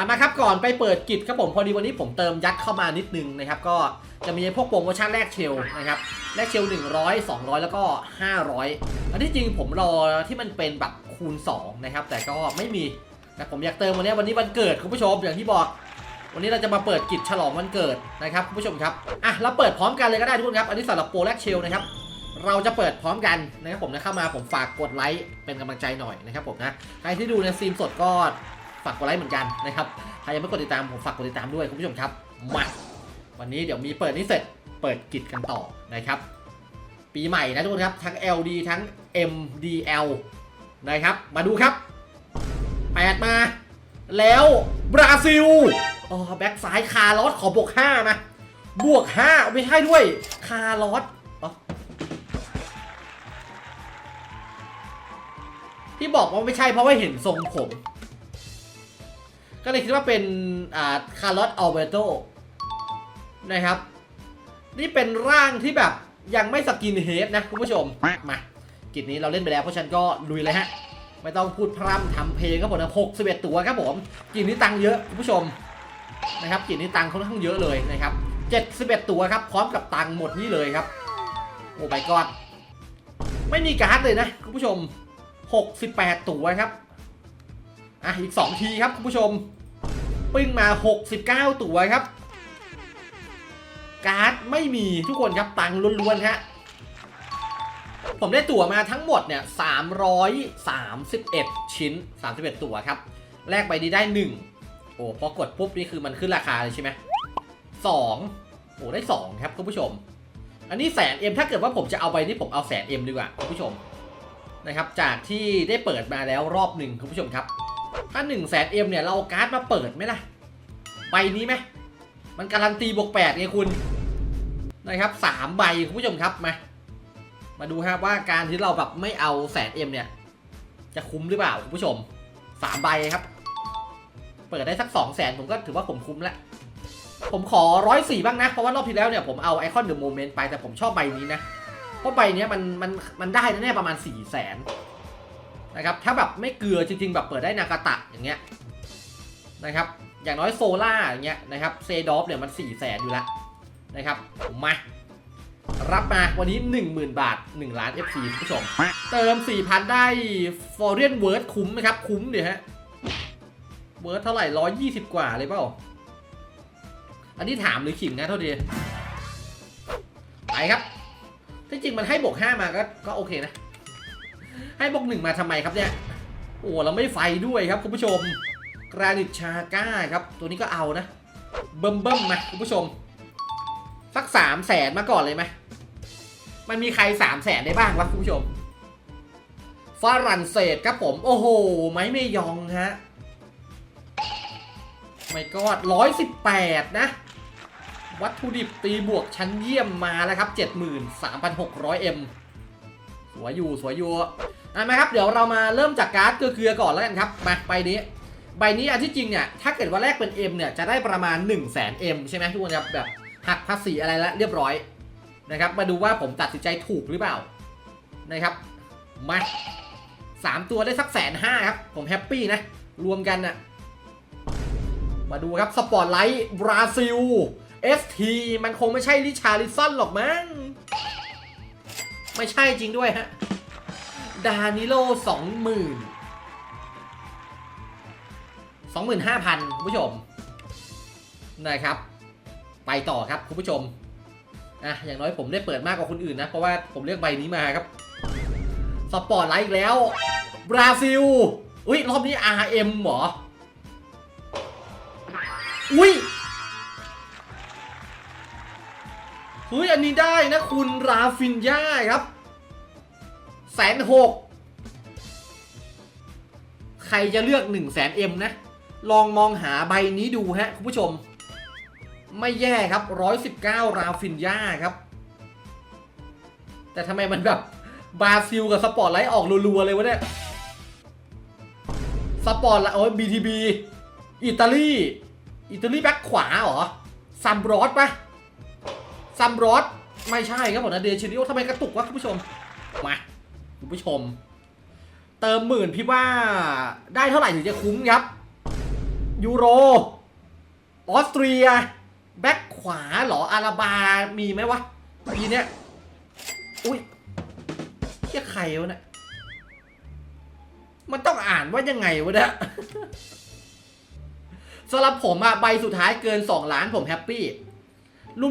อะมาครับก่อนไปเปิดกิจครับผมพอดีวันนี้ผมเติมยัดเข้ามานิดนึงนะครับก็จะมีพวกโปรโมชั่นแลกเชลนะครับแลกเชล100 200 แล้วก็ 500อันที่จริงผมรอที่มันเป็นแบบคูณ2นะครับแต่ก็ไม่มีแต่ผมอยากเติมวันนี้วันนี้วันเกิดคุณผู้ชมอย่างที่บอก วันนี้เราจะมาเปิดกิจฉลองวันเกิดนะครับคุณผู้ชมครับอะเราเปิดพร้อมกันเลยก็ได้ทุกคนครับอันนี้สำหรับโปรแลกเชลนะครับเราจะเปิดพร้อมกันนะครับผมนะเข้ามาผมฝากกดไลค์เป็นกำลังใจหน่อยนะครับผมนะใครที่ดูในสตรีมสดก็ ฝากกดไลค์เหมือนกันนะครับใครยังไม่กดติดตามผมฝากกดติดตามด้วยคุณผู้ชมครับมาวันนี้เดี๋ยวมีเปิดนี้เสร็จเปิดกิจกันต่อนะครับ ปีใหม่นะทุกคนครับ ทั้ง LD ทั้ง MDL นะครับ มาดูครับแปดมา แล้วบราซิลอ๋อแบ็กซ้ายคาร์ลอสขอบวก5นะบวก 5 ไม่ใช่ด้วยคาร์ลอสที่บอกว่าไม่ใช่เพราะว่าเห็นทรงผม ก็เลยคิดว่าเป็นอ่าคาร์ลอสอัลเบโตนะครับ นี่เป็นร่างที่แบบยังไม่สกินเฮดนะคุณผู้ชม มา กิจนี้เราเล่นไปแล้วเพราะฉันก็ลุยเลยฮะ ไม่ต้องพูดพร่ำทำเพลงครับผมนะหกสิบเอ็ดตัวครับผม กิจนี้ตังค์เยอะคุณผู้ชมนะครับกิจนี้ตังค์ค่อนข้างเยอะเลยนะครับเจ็ดสิบเอ็ดตัวครับพร้อมกับตังค์หมดนี่เลยครับ โอ้ไปก่อนไม่มีการ์ดเลยนะคุณผู้ชม68ตัวครับ อะอีก 2 ทีครับคุณผู้ชม ปิ้งมา 69 ตัวครับ การ์ดไม่มีทุกคนครับตังล้วนๆฮะผมได้ตั๋วมาทั้งหมดเนี่ย331 ชิ้น 31 ตั๋วครับ แลกไปนี้ได้ 1 โอ้ พอกดปุ๊บนี่คือมันขึ้นราคาเลยใช่ไหม2โอ้ ได้ 2 ครับคุณผู้ชม อันนี้แสนเอ็มถ้าเกิดว่าผมจะเอาไปนี่ผมเอาแสนเอ็มดีกว่าคุณผู้ชมนะครับ จากที่ได้เปิดมาแล้วรอบหนึ่งคุณผู้ชมครับ ถ้า1นึ่งแสนเอ็มเนี่ย เราเอาการ์ดมาเปิดไหมล่ะ ใบนี้ไหมมันการันตีบวกแปดไงคุณ นะครับสามใบคุณผู้ชมครับมา มาดูครับว่าการที่เราแบบไม่เอาแสนเอ็มเนี่ย จะคุ้มหรือเปล่าคุณผู้ชมสามใบครับ เปิดได้สักสองแสนผมก็ถือว่าผมคุ้มแล้วผมขอร้อยสี่บ้างนะ เพราะว่ารอบที่แล้วเนี่ยผมเอาไอคอนเดอะโมเมนต์ไปแต่ผมชอบใบนี้นะ เพราะใบนี้มันมันมันได้แน่ประมาณ4ี่แสน นะครับถ้าแบบไม่เกลือจริงๆ แบบเปิดได้นากาตะอย่างเงี้ยนะครับอย่างน้อยโซล่าอย่างเงี้ยนะครับเซดอฟเนี่ยมัน4ี่แสนอยู่แล้วนะครับมารับมาวันนี้ 10,000 บาท 1 ล้าน FC คุณผู้ชม เติม 4,000 ได้ f o r e i g n Word คุ้มไหมครับ คุ้มเดี๋ยวฮะเวิร์ดเท่าไหร่ 120 กว่าเลยเปล่า อันนี้ถามหรือขิงนะเท่าดีไปครับ ที่จริงมันให้บวก 5 มาก็ก็โอเคนะ ให้บวก1มาทำไมครับเนี่ย โอ้เราไม่ไฟด้วยครับคุณผู้ชมกรานิตชาก้าครับ ตัวนี้ก็เอานะ เบิ่มเบิ่มมาคุณผู้ชม สักสามแสนมาก่อนเลยไหมมันมีใครสามแสนได้บ้างวะคุณผู้ชมฝรั่งเศสครับผม โอ้โห ไม่ไม่ยองฮะไม่กอดร้อยสิบแปดนะ วัตถุดิบตีบวกชั้นเยี่ยมมาแล้วครับ 73,600M ส วยอยู่สวยอยู่อะมาครับเดี๋ยวเรามาเริ่มจากการ์ดเกลือก่อนแล้วกันครับมาใบนี้ใบนี้อันที่จริงเนี่ยถ้าเกิดว่าแรกเป็น M เนี่ยจะได้ประมาณ 1 0 0 0 0แสน M ใช่ไหมทุกคนครับแบบหักภาษีอะไรแล้วเรียบร้อยนะครับมาดูว่าผมตัดสินใจถูกหรือเปล่านะครับมาสามตัวได้สักแสนห้าครับ ผมแฮปปี้นะ รวมกันน่ะมาดูครับ สปอร์ตไลท์บราซิล ST มันคงไม่ใช่ลิชาริสันหรอกมั้ง ไม่ใช่จริงด้วยฮะ ดานิโลสองหมื่นสองหมื่นห้าพันคุณผู้ชม นะครับ ไปต่อครับคุณผู้ชมอะอย่างน้อยผมได้เปิดมากกว่าคนอื่นนะ เพราะว่าผมเลือกใบนี้มาครับ สปอร์ตไลท์อีกแล้ว บราซิล อุ้ยรอบนี้ RM เหรอ อุ้ย เฮ้ยอันนี้ได้นะคุณราฟินยาครับแสนหกใครจะเลือก1นึ่งแสนเอ็มนะ ลองมองหาใบนี้ดูฮะคุณผู้ชม ไม่แย่ครับ 119 ราฟินยาครับ แต่ทำไมมันแบบบราซิลกับสปอร์ตไลท์ออกรัวๆเลยวะเนี่ยสปอร์ตไลท์โอ้ย BTB อิตาลี อิตาลีแบ็คขวาเหรอซัมบรอสปะ ซัมรอสไม่ใช่ครับผมนะเดชิริโอทำไมกระตุกวะคุณผู้ชม มาคุณผู้ชม เติมหมื่นพี่ว่าได้เท่าไหร่ถึงจะคุ้มครับ ยูโร ออสเตรีย แบ็คขวาเหรออาราบา มีไหมวะปีเนี้ยอุ้ยเชี่ยใครวะเนี่ยมันต้องอ่านว่ายังไงวะเนี่ยสำหรับผมอะใบสุดท้ายเกิน 2 ล้านผมแฮปปี้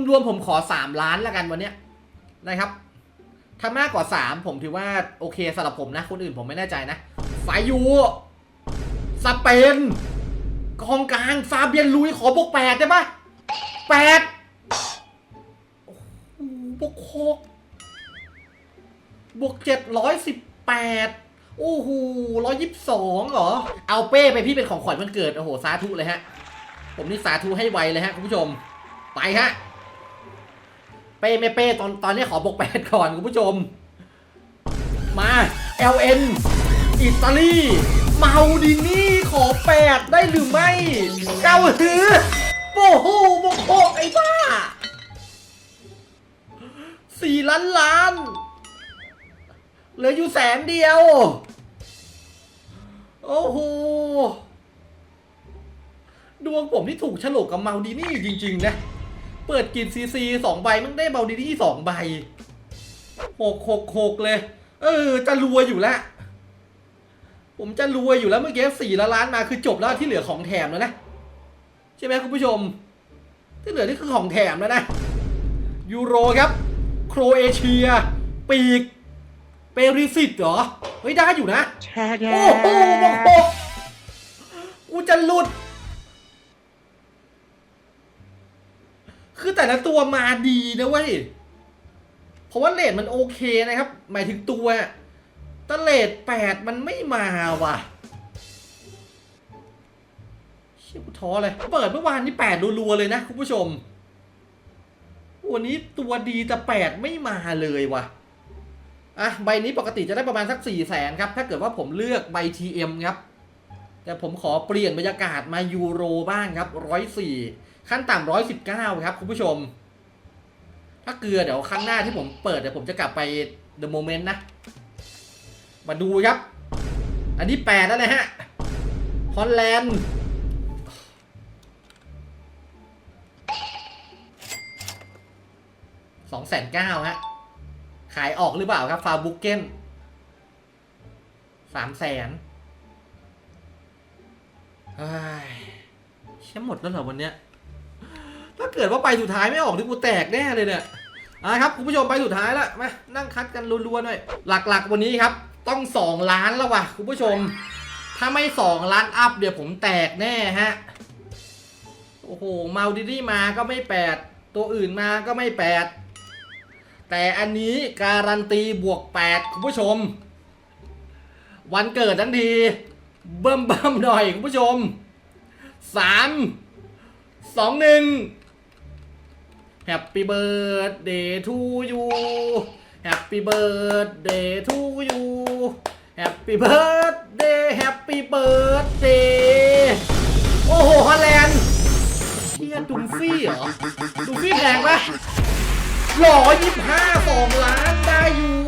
รวมๆผมขอ 3 ล้านล้วกันวันเนี้ยนะครับถ้ามากกว่า 3 ผมถือว่าโอเคสำหรับผมนะ คนอื่นผมไม่แน่ใจนะฟายูสเปนกองกลางฟาเบียนลุยขอบวกแปดได้ปะแปดบวกหกบวกเจ็ดร้อยสิบแปดโอ้โหร้อยยี่สิบสองเหรอ เอาเป้ไปพี่เป็นของขวัญวันเกิด โอ้โห สาธุเลยฮะ ผมนี่สาธุให้ไวเลยฮะ คุณผู้ชม ไปฮะ เป้ไม่เป้ตอนตอนนี้ขอบวกแปดก่อนคุณผู้ชม มา LN อิตาลีมาดินี่ขอแปดได้หรือไม่เก้าหือโอ้โหโมโคไอ้บ้าสี่ล้านล้านเหลืออยู่แสนเดียว โอ้โหดวงผมที่ถูกฉลกกับเมาดินี่จริง ๆ นะ เปิดกินซีซีสองใบมันได้เมาดินี่สองใบหกหกหกเลย เออ จะรวยอยู่แล้ว ผมจะรวยอยู่แล้วเมื่อกี้สี่ละล้านมาคือจบแล้วที่เหลือของแถมแล้วนะ ใช่ไหมคุณผู้ชม ที่เหลือนี่คือของแถมแล้วนะยูโรครับ โครเอเชีย ปีก เปริสิตเหรอ เฮ้ยได้อยู่นะ โอ้โหโอ้โหกูจะหลุด คือแต่ละตัวมาดีนะเว้ยเพราะว่าเลทมันโอเคนะครับ หมายถึงตัวแตเลทแปดมันไม่มาว่ะเชี่ยกูท้อเลยเปิดเมื่อวานนี้แปดรัวๆเลยนะคุณผู้ชมวันนี้ตัวดีแต่แปดไม่มาเลยว่ะอะใบนี้ปกติจะได้ประมาณสักสี่แสนครับ ถ้าเกิดว่าผมเลือกใบ TM ครับ แต่ผมขอเปลี่ยนบรรยากาศมายูโรบ้างครับร้อยสี่ ขั้นต่ำร้อยสิบเก้าครับคุณผู้ชม ถ้าเกลือเดี๋ยวครั้งหน้าที่ผมเปิดเดี๋ยวผมจะกลับไป The Moment นะ มาดูครับ อันนี้แปดแล้วนะฮะฮอลแลนด์สองแสนเก้าฮะ ขายออกหรือเปล่าครับฟาบุกเกนสามแสนเฮ้ยเช่ยหมดแล้วเหรอวันเนี้ย ถ้าเกิดว่าไปสุดท้ายไม่ออกที่กูแตกแน่เลยเนี่ยอะครับคุณผู้ชมไปสุดท้ายแล้วมานั่งคัดกันรัวๆหน่อยหลักๆ วันนี้ครับ ต้องสองล้านแล้วว่ะคุณผู้ชม ถ้าไม่สองล้านอัพเดี๋ยวผมแตกแน่ฮะโอ้โหเมาดิดี้มาก็ไม่แปดตัวอื่นมาก็ไม่แปดแต่อันนี้การันตีบวก 8 คุณผู้ชม วันเกิดทั้งทีเบิ่มเบิ่มๆหน่อยคุณผู้ชม 3 2 1 Happy birthday to you Happy birthday to you Happy birthday Happy birthday โอ้โหฮอลแลนด์เชียดุมฟี่เหรอดุมฟี่แพงปะร้อยยี่สิบห้าสองล้านได้อยู่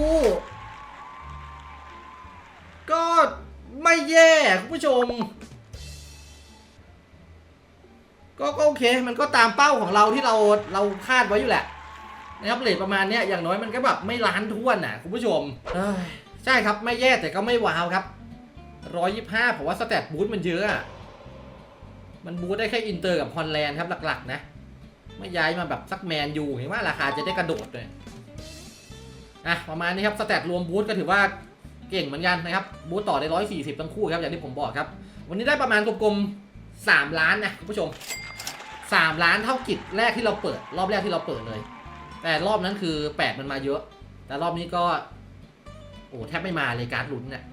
ก็ไม่แย่คุณผู้ชม ก็ก็โอเค มันก็ตามเป้าของเราที่เราเราคาดไว้อยู่แหละนะครับเลทประมาณเนี้ยอย่างน้อยมันก็แบบไม่ล้านท้วนน่ะคุณผู้ชมเอ้ยใช่ครับไม่แย่แต่ก็ไม่ว้าวครับร้อยยี่ห้าผมว่าสแตทบูทมันเยอะอะมันบูทได้แค่อินเตอร์กับฮอลแลนด์ครับหลักๆ นะ ไม่ย้ายมาแบบซักแมนยูเห็นว่าราคาจะได้กระโดดเลยอะประมาณนี้ครับสแตทรวมบูธก็ถือว่าเก่งเหมือนกันนะครับบูธต่อได้ร้อยสี่สิบทั้งคู่ครับอย่างที่ผมบอกครับ วันนี้ได้ประมาณกลมๆสามล้านนะคุณผู้ชม สามล้านเท่ากิจแรกที่เราเปิด รอบแรกที่เราเปิดเลย แต่รอบนั้นคือแปดมันมาเยอะ แต่รอบนี้ก็ โอ้แทบไม่มาเลยการ์ดลุ้นเนี่ย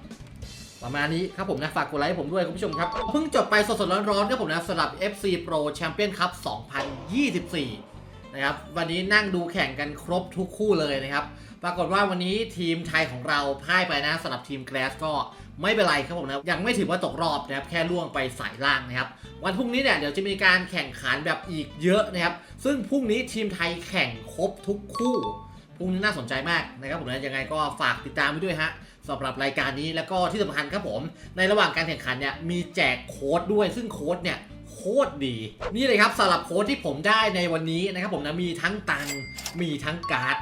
ประมาณนี้ครับผมนะ ฝากกดไลค์ให้ผมด้วยคุณผู้ชมครับ เพิ่งจบไปสดๆร้อนๆครับผมนะสำหรับ FC Pro Champion Cup 2024 นะครับ วันนี้นั่งดูแข่งกันครบทุกคู่เลยนะครับ ปรากฏว่าวันนี้ทีมไทยของเราพ่ายไปนะสำหรับทีมแกลสก็ ไม่เป็นไรครับผมนะยังไม่ถือว่าตกรอบนะครับแค่ล่วงไปสายล่างนะครับวันพรุ่งนี้เนี่ยเดี๋ยวจะมีการแข่งขันแบบอีกเยอะนะครับ ซึ่งพรุ่งนี้ทีมไทยแข่งครบทุกคู่พรุ่งนี้น่าสนใจมากนะครับผมนะยังไงก็ฝากติดตามไปด้วยฮะสำหรับรายการนี้แล้วก็ที่สำคัญครับผม ในระหว่างการแข่งขันเนี่ยมีแจกโค้ดด้วยซึ่งโค้ดเนี่ยโคตรดี นี่เลยครับสำหรับโค้ดที่ผมได้ในวันนี้นะครับผมนะมีทั้งตังมีทั้งการ์ด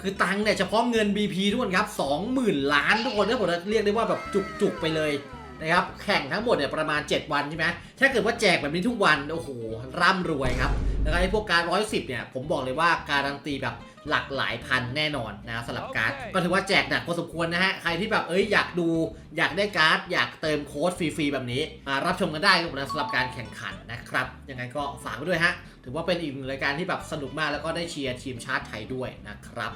คือตังค์เนี่ยเฉพาะเงิน BP ทุกคนครับ 20,000 ล้านทุกคนนะผมเรียกได้ว่าแบบจุกๆไปเลยนะครับแข่งทั้งหมดเนี่ยประมาณ 7 วันใช่ไหมถ้าเกิดว่าแจกแบบนี้ทุกวัน โอ้โห ร่ำรวยครับ แล้วก็ไอ้พวกการ 110 เนี่ย ผมบอกเลยว่าการันตีแบบหลักหลายพันแน่นอนนะสำหรับการ์ดโอเคก็ถือว่าแจกหนักพอสมควรนะฮะ ใครที่แบบเอ้ยอยากดูอยากได้การ์ด อยากเติมโค้ดฟรีๆแบบนี้มารับชมกันได้ครับผมนะสำหรับการแข่งขันนะครับ ยังไงก็ฝากไว้ด้วยฮะ ถือว่าเป็นอีกหนึ่งรายการที่แบบสนุกมากแล้วก็ได้เชียร์ทีมชาติไทยด้วยนะครับ